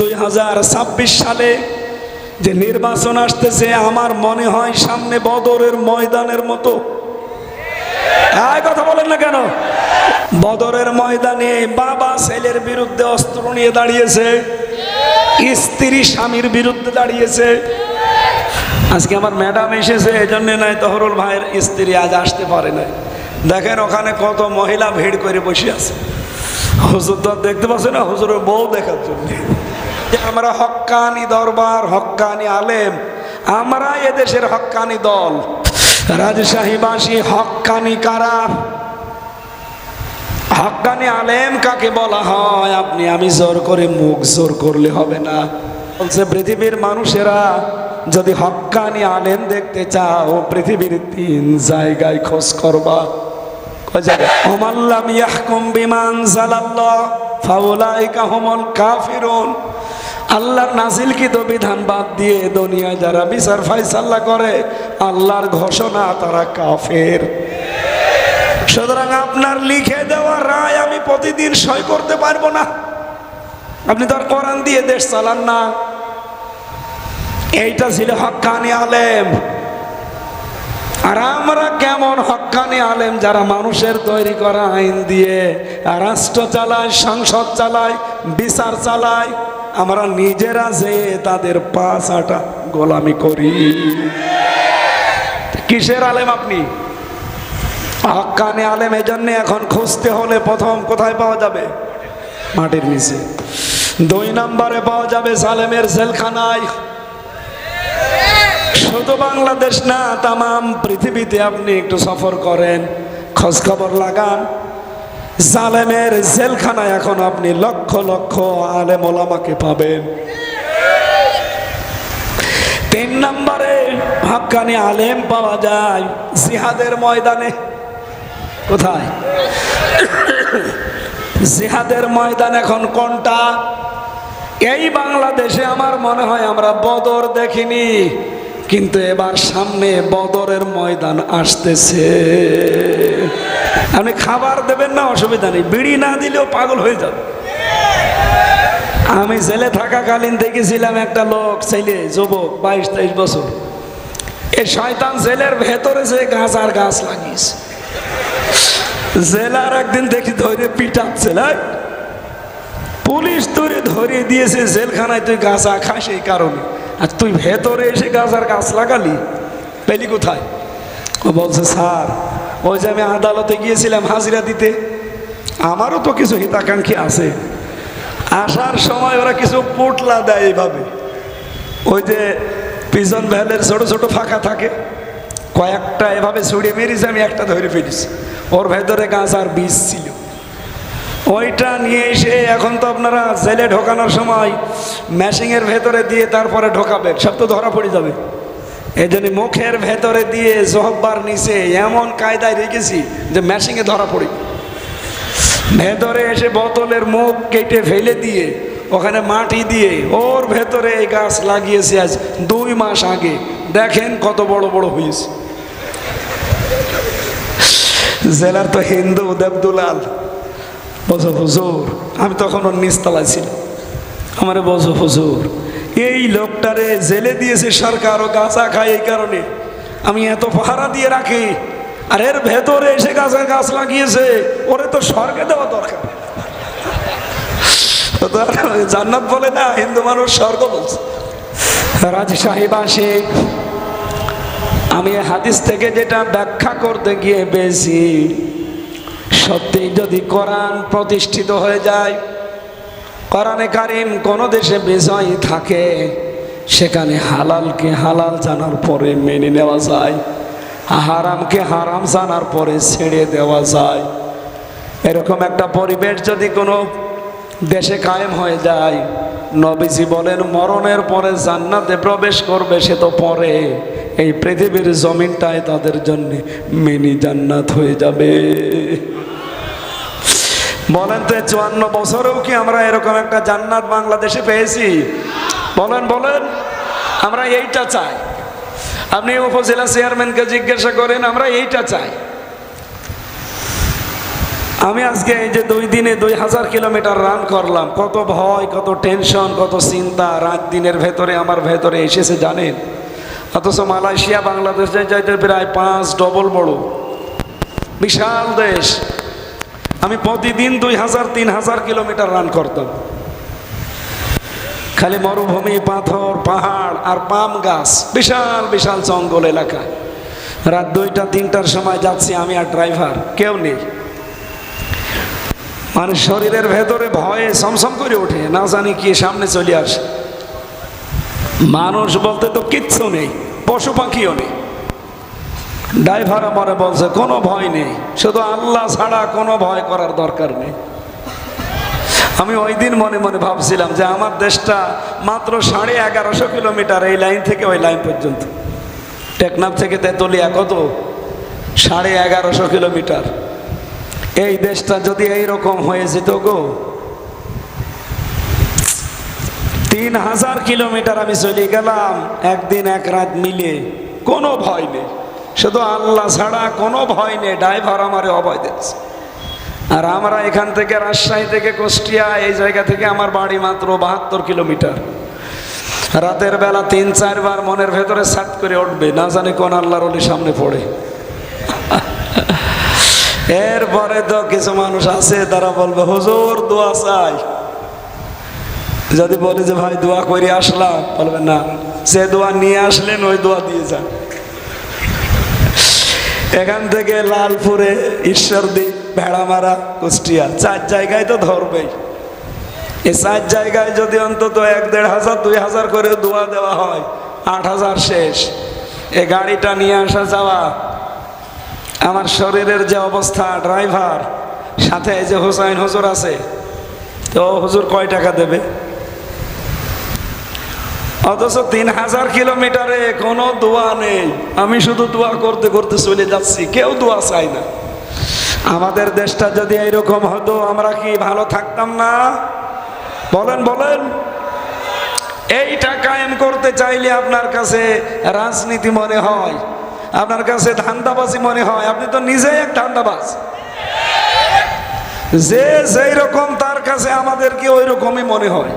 দুই হাজার ছাব্বিশ সালে যে নির্বাচন আসতেছে, আমার মনে হয় সামনে বদরের ময়দানের মতো। কথা বলেন না কেন? বদরের ময়দানে বাবা ছেলের বিরুদ্ধে অস্ত্র নিয়ে দাঁড়িয়েছে, স্ত্রী স্বামীর বিরুদ্ধে দাঁড়িয়েছে। আজকে আমার ম্যাডাম এসেছে এই জন্য নাই তহরুল ভাইয়ের স্ত্রী আজ আসতে পারে নাই। দেখেন ওখানে কত মহিলা ভিড় করে বসে আছে। হুজুর তো দেখতে পাচ্ছে না, হুজুরের বউ দেখার জন্য। আমরা হক্কানি দরবার হক্কানি আলেম, আমরা এদেশের হক্কানি দল। রাজশাহীবাসী হক্কানি কারা? হক্কানি আলেম কাকে বলা হয়? আপনি আমি জোর করে মুখ জোর করলে হবে না। বলছে, পৃথিবীর মানুষেরা যদি হক্কানি আলেম দেখতে চাও, পৃথিবীর তিন জায়গায় খোঁজ করবা। কয় জায়গায়? ওমাল্লাম ইয়াহকুম বিমান জালাল্লাহ ফাউলাইকা হুমুল কাফিরুন। আল্লাহর নাজিলকৃত বিধান বাদ দিয়ে দুনিয়ায় যারা বিচার ফাইসাল্লা করে, আল্লাহর ঘোষণা তারা কাফের। সুতরাং আপনার লিখে দেওয়া রায় আমি প্রতিদিন সই করতে পারব না। আপনি তো কোরআন দিয়ে দেশ চালান না। এইটা ছিল হক্কানি আলেম। আর আমরা কেমন হক্কানি আলেম যারা মানুষের তৈরি করা আইন দিয়ে রাষ্ট্র চালায়, সংসদ চালায়, বিচার চালায়, আমরা নিজেরা যে তাদের পাঁচ গোলামি করি। কিসের আলেম আপনি? হক্কানি আলেম এই জন্য এখন খুঁজতে হলে প্রথম কোথায় পাওয়া যাবে? মাটির নিচে। দুই নম্বরে পাওয়া যাবে সালেমের জেলখানায়। শুধু বাংলাদেশ না, তামাম পৃথিবীতে আপনি একটু সফর করেন খোঁজ খবর লাগান। জালেমের জেলখানায় এখন আপনি লক্ষ লক্ষ আলেম ওলামাকে পাবেন। তিন নম্বরে হাক্কানি আলেম পাওয়া যায়, জিহাদের ময়দানে। কোথায়? জিহাদের ময়দান এখন কোনটা? এই বাংলাদেশে আমার মনে হয় আমরা বদর দেখিনি। কিন্তু এবার সামনে বদরের ময়দান আসতেছে। আপনি খাবার দেবেন না, অসুবিধা নেই। বিড়ি না দিলেও পাগল হয়ে যাবে। আমি জেলে থাকাকালীন দেখেছিলাম একটা লোক, ছেলে, যুবক, বাইশ, তেইশ বছর। এই শয়তান জেলের ভেতরে যে গাছ আর গাছ লাগিয়েছে। জেলার একদিন দেখি ধরে পিটাচ্ছে না পুলিশ তোরে ধরে দিয়েছে, জেলখানায় তুই গাছা খাস এই কারণে। আর তুই ভেতরে এসে গাছ আর গাছ লাগালি, পেলি কোথায়? ও বলছে, স্যার, ওই যে আমি আদালতে গিয়েছিলাম হাজিরা দিতে, আমারও তো কিছু হিতাকাঙ্ক্ষী আছে। আসার সময় ওরা কিছু পোটলা দেয় এইভাবে। ওই যে পিজন ভ্যালের ছোট ছোট ফাঁকা থাকে, কয়েকটা এভাবে ছড়িয়ে মেরেছে, আমি একটা ধরে ফেলেছি। ওর ভেতরে গাছ আর বীজ ছিল। ওইটা নিয়ে এসে এখন তো আপনারা জেলে ঢোকানোর সময় ম্যাশিংয়ের ভেতরে দিয়ে তারপরে ঢোকাবে সব তো ধরা পড়ে যাবে। এই জন্য মুখের ভেতরে দিয়ে জহব্বার নিচে এমন কায়দায় রেখেছি যে ম্যাশিংয়ে ধরা পড়ি। ভেতরে এসে বোতলের মুখ কেটে ফেলে দিয়ে ওখানে মাটি দিয়ে ওর ভেতরে এই গাছ লাগিয়েছে আজ দুই মাস আগে। দেখেন কত বড় বড় হয়েছে। জেলার তো হিন্দু দেবদুলাল। বজো হুজুর, আমি তখন ওর নিচতলায় ছিলাম। আমারে বজো হুজুর, এই লোকটারে জেলে দিয়েছে সরকার ও গাছা খায় এই কারণে। আমি এত পাহারা দিয়ে রাখি, আর এর ভেতরে এসে গাছের গাছ লাগিয়েছে, ওরে তো স্বর্গে দেওয়া দরকার। জান্নাত বলে না, হিন্দু মানুষ স্বর্গ বলছে। রাজশাহী বাসে আমি এই হাদিস থেকে যেটা ব্যাখ্যা করতে গিয়ে পেয়েছি সত্যি যদি কোরআন প্রতিষ্ঠিত হয়ে যায়, কোরআনে কারিম কোন দেশে বিজয়ী থাকে, সেখানে হালালকে হালাল জানার পরে মেনে নেওয়া যায়, হারামকে হারাম জানার পরে ছেড়ে দেওয়া যায়। এরকম একটা পরিবেশ যদি কোনো দেশে কায়েম হয়ে যায়, নবীজি বলেন, মরণের পরে জান্নাতে প্রবেশ করবে, সে তো পরে। এই পৃথিবীর জমিনটায় তাদের জন্য মিনি জান্নাত হয়ে যাবে। বলেন তো, চুয়ান্ন বছরেও কি আমরা এরকম একটা জান্নাত বাংলাদেশে পেয়েছি? বলেন বলেন। আমরা এইটা চাই। আপনি উপজেলা চেয়ারম্যানকে জিজ্ঞাসা করেন, আমরা এইটা চাই। আমি আজকে এই যে দুই দিনে দুই হাজার কিলোমিটার রান করলাম। কত ভয়, কত টেনশন কত চিন্তা। রাত দিনের ভেতরে, আমার ভেতরে এসেছে, জানেন? অথচ মালয়েশিয়া বাংলাদেশের চাইতে প্রায় পাঁচ ডবল বড়। বিশাল দেশ। আমি প্রতিদিন দুই হাজার, তিন হাজার কিলোমিটার রান করতাম। খালি মরুভূমি, পাথর, পাহাড় আর পাম গাছ, বিশাল বিশাল জঙ্গল এলাকা। রাত দুইটা, তিনটার সময় যাচ্ছি আমি আর ড্রাইভার কেউ নেই। মানে শরীরের ভেতরে ভয়ে সমসম করে ওঠে, না জানি কি সামনে চলে আসে। মানুষ বলতে তো কিচ্ছু নেই, পশু পাখিও নেই। ড্রাইভার আমারে বলছে, কোনো ভয় নেই। শুধু আল্লাহ ছাড়া কোনো ভয় করার দরকার নেই। আমি ওই দিন মনে মনে ভাবছিলাম যে আমার দেশটা মাত্র সাড়ে এগারোশো কিলোমিটার এই লাইন থেকে ওই লাইন পর্যন্ত। টেকনাফ থেকে তেতুলিয়া কত? সাড়ে এগারোশো কিলোমিটার। এই দেশটা যদি এই রকম হয়ে যেত গো। তিন হাজার কিলোমিটার আমি চলে গেলাম, একদিন এক রাত মিলে। কোনো ভয় নেই। শুধু আল্লাহ ছাড়া কোনো ভয় নেই, ড্রাইভার আমারে অভয় দিচ্ছে। আর আমরা এখান থেকে রাজশাহী থেকে কুষ্টিয়া, এই জায়গা থেকে আমার বাড়ি মাত্র বাহাত্তর কিলোমিটার। রাতের বেলা তিন, চারবার মনের ভেতরে সাত করে উঠবে, না জানি কোন আল্লাহর অলি সামনে পড়ে। এরপরে তো কিছু মানুষ আছে, তারা বলবে, হুজুর, দোয়া চাই। যদি বলে যে, ভাই, দোয়া করে আসলাম, বলবে, না, সে দোয়া নিয়ে আসলেন, ওই দোয়া দিয়ে যান। এখান থেকে লালপুরে ঈশ্বরদী, ভেড়ামারা, কুষ্টিয়া। চার জায়গায় তো ধরবেই। এই চার জায়গায় যদি অন্তত এক, দেড় হাজার, দুই হাজার করে দোয়া দেওয়া হয়, আট হাজার শেষ। এ গাড়িটা নিয়ে আসা যাওয়া, আমার শরীরের যে অবস্থা, ড্রাইভার, সাথে এই যে হুসাইন হুজুর আছে, তো হুজুর কয় টাকা দেবে? অথচ তিন হাজার কিলোমিটারে কোনো দোয়া নেই। আমি শুধু দোয়া করতে করতে চলে যাচ্ছি, কেউ দোয়া চাই না। আমাদের দেশটা যদি এইরকম হতো, আমরা কি ভালো থাকতাম না? বলেন বলেন। এইটা কায়েম করতে চাইলে আপনার কাছে রাজনীতি মনে হয়, আপনার কাছে ধান্দাবাজি মনে হয়, আপনি তো নিজেই এক ধান্দাবাজ। যে যেই রকম তার কাছে আমাদের কি ওই রকমই মনে হয়?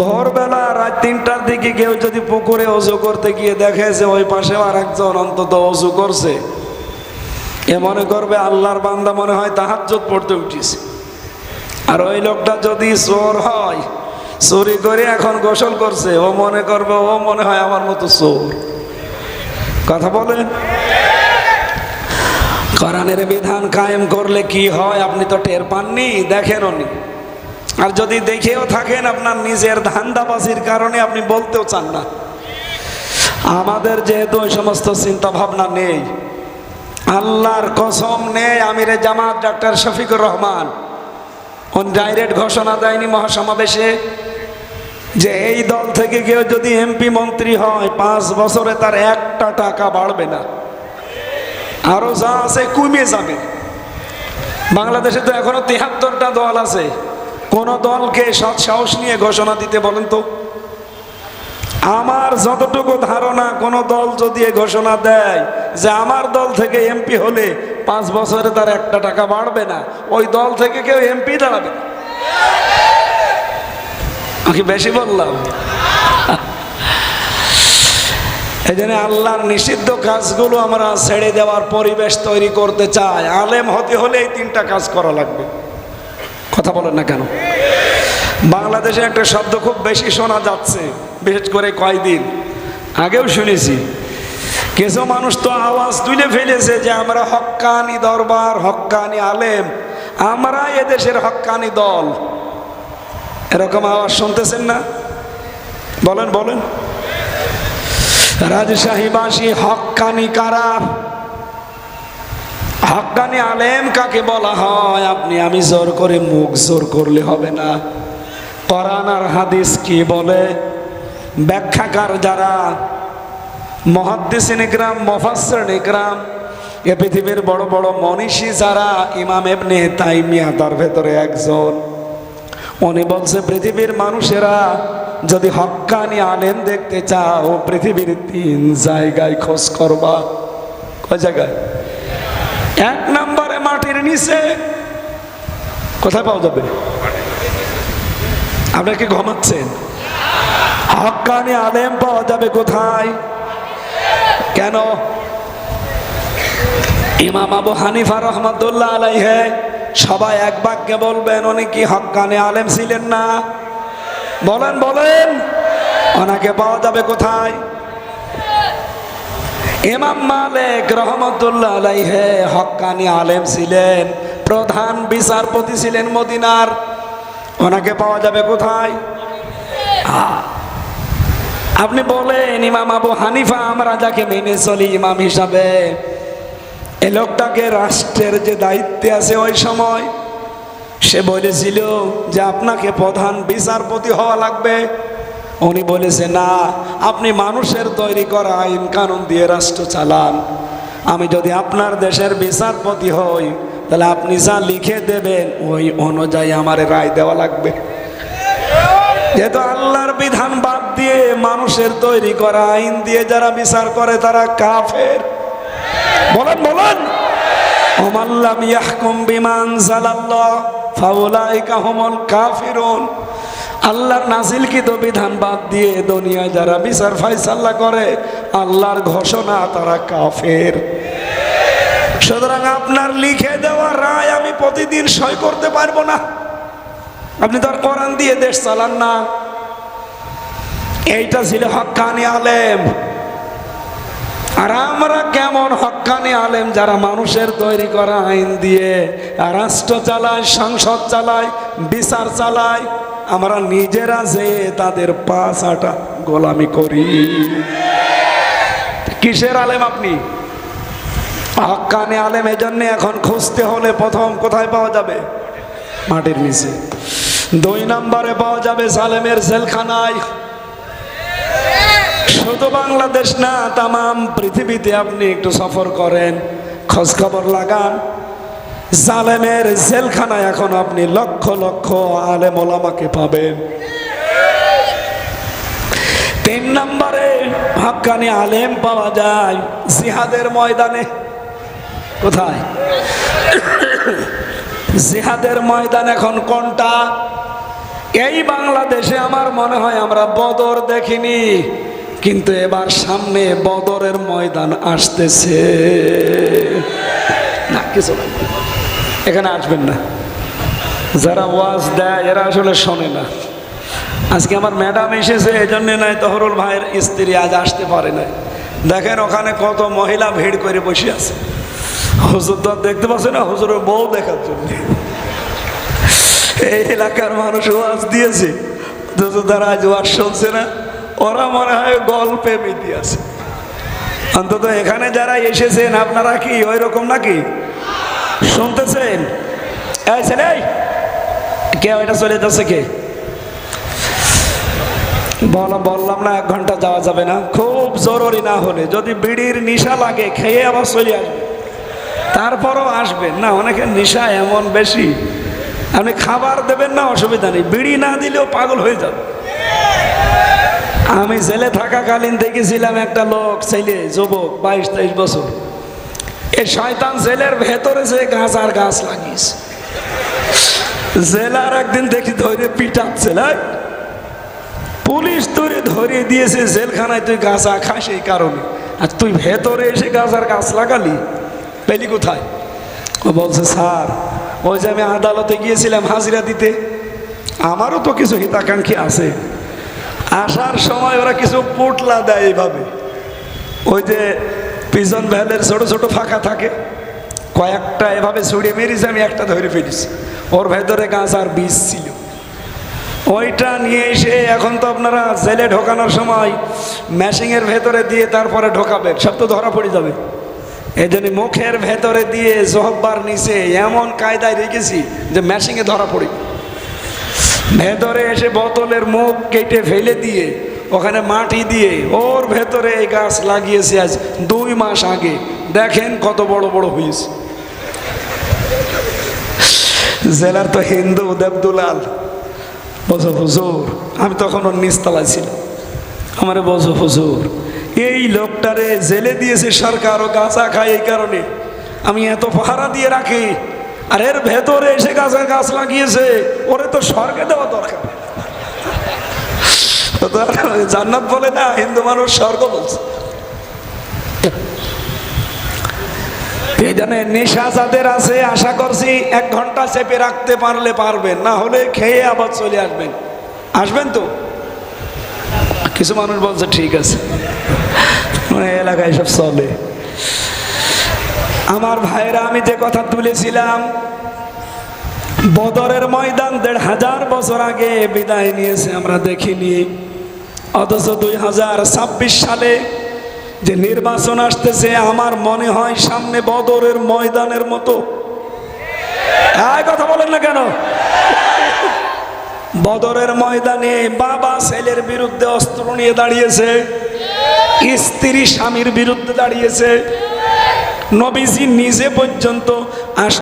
ভোরবেলা রাত তিনটার দিকে কেউ যদি পুকুরে অজু করতে গিয়ে দেখে যে ওই পাশে আর একজন অন্তত অজু করছে, এ মনে করবে আল্লাহর বান্দা মনে হয় তাহাজ্জত পড়তে উঠিছে। আর ওই লোকটা যদি চোর হয়, চুরি করে এখন গোসল করছে, ও মনে করবে ও মনে হয় আমার মতো চোর। কথা বলেন? কোরআনের বিধান কায়েম করলে কি হয় আপনি তো টের পাননি দেখেন আর যদি দেখেও থাকেন আপনার নিজের ধান্দাবাজির কারণে আপনি বলতেও চান না। আমাদের যেহেতু ওই সমস্ত চিন্তা ভাবনা নেই, আল্লাহর কসম নেই, আমিরে জামাত ডাক্তার শফিকুর রহমান। উনি ডাইরেক্ট ঘোষণা দেয়নি মহাসমাবেশে যে এই দল থেকে কেউ যদি এমপি মন্ত্রী হয়, পাঁচ বছরে তার একটা টাকা বাড়বে না। আরও যা আছে কমে যাবে। বাংলাদেশে তো এখনও তিহাত্তরটা দল আছে। কোন দলকে সৎ সাহস নিয়ে ঘোষণা দিতে বলেন তো? আমার যতটুকু ধারণা, কোন দল যদি ঘোষণা দেয় যে আমার দল থেকে এমপি হলে পাঁচ বছরে তার একটা টাকা বাড়বে না, ওই দল থেকে কেউ এমপি দাঁড়াবে না। আমি বেশি বললাম? এই জন্য আল্লাহর নিষিদ্ধ কাজগুলো আমরা ছেড়ে দেওয়ার পরিবেশ তৈরি করতে চাই। আলেম হতে হলে এই তিনটা কাজ করা লাগবে। কথা বলেন না কেন? বাংলাদেশে একটা শব্দ খুব বেশি শোনা যাচ্ছে, বিশেষ করে কয়দিন। আগেও শুনেছি। কিছু মানুষ তো আওয়াজ তুলে ফেলেছে যে আমরা হক্কানি দরবার, হক্কানি আলেম, আমরা এদেশের হক্কানি দল। এরকম আওয়াজ শুনতেছেন না? বলেন বলেন। রাজশাহীবাসী হক্কানি কারা? হক্কানি আলেম কাকে বলা হয়? আপনি আমি জোর করে মুখ জোর করলে হবে না। কোরআন আর হাদিস কি বলে? ব্যাখ্যাকার যারা, মহাদ্দিসিন ইকরাম মফাসসির ইকরাম, এ পৃথিবীর বড় বড় মনীষী যারা, ইমাম এবনে তাইমিয়া তার ভেতরে একজন। উনি বলছে, পৃথিবীর মানুষেরা যদি হক্কানি আলেম দেখতে চাও, পৃথিবীর তিন জায়গায় খোঁজ করবা। কয় জায়গায়? এক নম্বরে মাটির নিচে। কোথায় পাওয়া যাবে? আপনারা কি ঘুমাচ্ছেন? হকানি আলেম পাওয়া যাবে কোথায়? কেন? ইমাম আবু হানিফা রহমতুল্লাহ আলাইহে, সবাই এক বাক্যে বলবেন, উনি কি হকানি আলেম ছিলেন না? বলেন বলেন। ওনাকে পাওয়া যাবে কোথায়? ইমাম মালিক রহমতুল্লাহ আলাইহে হক্কানি আলেম ছিলেন, প্রধান বিচারপতি ছিলেন মদিনার। ওনাকে পাওয়া যাবে কোথায়? আপনি বলেন, ইমাম আবু হানিফা, আমরা যাকে মেনে চলি ইমাম হিসাবে। এ লোকটাকে রাষ্ট্রের যে দায়িত্বে আছে ওই সময়, সে বলেছিল যে আপনাকে প্রধান বিচারপতি হওয়া লাগবে। উনি বলেছে, না, আপনি মানুষের তৈরি করা আইন কানুন দিয়ে রাষ্ট্র চালান। আমি যদি আপনার দেশের বিচারপতি হই, তাহলে আপনি যা লিখে দেবেন, ওই অনুযায়ী আমার রায় দেওয়া লাগবে। যেহেতু আল্লাহর বিধান বাদ দিয়ে মানুষের তৈরি করা আইন দিয়ে যারা বিচার করে, তারা কাফের। বলেন বলেন। ওমাল্লাম ইয়াহকুম বিমান জালাল্লাহ ফাউলাইকা হুমুল কাফিরুন। আল্লাহর নাজিলকৃত বিধান বাদ দিয়ে দুনিয়ায় যারা বিচার ফাইসাল্লা করে, আল্লাহর ঘোষণা তারা কাফের। সুতরাং আপনার লিখে দেওয়া রায় আমি প্রতিদিন সই করতে পারব না। আপনি তো আর কোরআন দিয়ে দেশ চালান না। এইটা ছিল হক্কানি আলেম। আর আমরা কেমন হক্কানি আলেম যারা মানুষের তৈরি করা আইন দিয়ে, রাষ্ট্র চালায়, সংসদ চালায় বিচার চালায় আমরা নিজেরা যে তাদের পাঁচ আটা গোলামি করি। কিসের আলেম আপনি? হক্কানি আলেম এই জন্য এখন খুঁজতে হলে প্রথম কোথায় পাওয়া যাবে? মাটির নিচে। দুই নম্বরে পাওয়া যাবে সালেমের জেলখানায়। শুধু বাংলাদেশ না তাম পৃথিবীতে আপনি একটু সফর করেন খোঁজ খবর লাগান। জালেমের জেলখানায় এখন আপনি লক্ষ লক্ষ আলেম ওলামাকে পাবেন। তিন নম্বরে হাক্কানি আলেম পাওয়া যায় জিহাদের ময়দানে। কোথায়? জিহাদের ময়দান এখন কোনটা? এই বাংলাদেশে আমার মনে হয় আমরা বদর দেখিনি, কিন্তু এবার সামনে বদরের ময়দান আসতেছে। না, কিছু না। এখানে আসবেন না। যারা ওয়াজ দেয়, এরা আসলে শোনে না। আজকে আমার ম্যাডাম এসেছে এই জন্যে নাই তহরুল ভাইয়ের স্ত্রী আজ আসতে পারে না দেখেন ওখানে কত মহিলা ভিড় করে বসে আছে। হুজুর তো দেখতে পাচ্ছে না, হুজুরের বউ দেখার জন্য। এই এলাকার মানুষ ওয়াজ দিয়েছে। তারা আজ ওয়াজ শুনছে না। ওরা মনে হয় গল্পে মেতে আছে। অন্তত এখানে যারা এসেছেন, আপনারা কি ওই রকম নাকি? শুনতেছেন? এই কে ওইটা চলে যাচ্ছে কে? বলা, বললাম না, এক ঘণ্টা যাওয়া যাবে না। খুব জরুরি না হলে, যদি বিড়ির নিশা লাগে, খেয়ে আবার চলে আসবে। তারপরও আসবেন না, অনেকের নিশা এমন বেশি। আপনি খাবার দেবেন না, অসুবিধা নেই। বিড়ি না দিলেও পাগল হয়ে যাবে। আমি জেলে থাকাকালীন দেখেছিলাম একটা লোক, ছেলে, যুবক, বাইশ তেইশ বছর। এই শয়তান জেলের ভেতরে যে গাছ আর গাছ লাগিয়েছে। জেলার একদিন দেখি ধরে পিটাচ্ছে পুলিশ তোরে ধরে দিয়েছে, জেলখানায় তুই গাছা খাস এই কারণে। আর তুই ভেতরে এসে গাছ আর গাছ লাগালি, পেলি কোথায়? ও বলছে, স্যার, ওই যে আমি আদালতে গিয়েছিলাম হাজিরা দিতে, আমারও তো কিছু হিতাকাঙ্ক্ষী আছে। আসার সময় ওরা কিছু পোটলা দেয় এইভাবে। ওই যে পিজন ভ্যালের ছোট ছোট ফাঁকা থাকে। কয়েকটা এভাবে ছড়িয়ে মেরেছে, আমি একটা ধরে ফেলেছি। ওর ভেতরে গাছ আর বীজ ছিল। ওইটা নিয়ে এসে এখন তো আপনারা জেলে ঢোকানোর সময় ম্যাশিংয়ের ভেতরে দিয়ে তারপরে ঢোকাবেন, সব তো ধরা পড়ে যাবে। এই জন্য মুখের ভেতরে দিয়ে জহব্বার নিচে এমন কায়দায় রেখেছি যে ম্যাশিংয়ে ধরা পড়ি। ভেতরে এসে বোতলের মুখ কেটে ফেলে দিয়ে ওখানে মাটি দিয়ে ওর ভেতরে এই গাছ লাগিয়েছে আজ দুই মাস আগে। দেখেন কত বড় বড় হয়েছে। জেলার তো হিন্দু দেবদুলাল। বলছো হুজুর, আমি তখন ওর নিচতলায় ছিলাম। আমার বলছো হুজুর, এই লোকটারে জেলে দিয়েছে সরকার ও গাঁজা খায় এই কারণে। আমি এত পাহারা দিয়ে রাখি। আর এর ভেতরে এসে গাছের গাছ লাগিয়েছে, ওরে তো স্বর্গে দেওয়া দরকার। জান্নাত বলে না, হিন্দু মানুষ স্বর্গ বলছে। এই জন্য নেশা যাদের আছে, আশা করছি এক ঘণ্টা চেপে রাখতে পারলে পারবেন, না হলে খেয়ে আবার চলে আসবেন। আসবেন তো? কিছু মানুষ বলছে, ঠিক আছে। মানে এলাকায় সব চলে। আমার ভাইরা আমি যে কথা তুলেছিলাম, বদরের ময়দান দেড় হাজার বছর আগে বিদায় নিয়েছে, আমরা দেখিনি। অথচ দুই হাজার ছাব্বিশ সালে যে নির্বাচন আসতেছে, আমার মনে হয় সামনে বদরের ময়দানের মতো। কথা বলেন না কেন? বদরের ময়দানে বাবা ছেলের বিরুদ্ধে অস্ত্র নিয়ে দাঁড়িয়েছে, স্ত্রী স্বামীর বিরুদ্ধে দাঁড়িয়েছে। নবীজি নিজে পর্যন্ত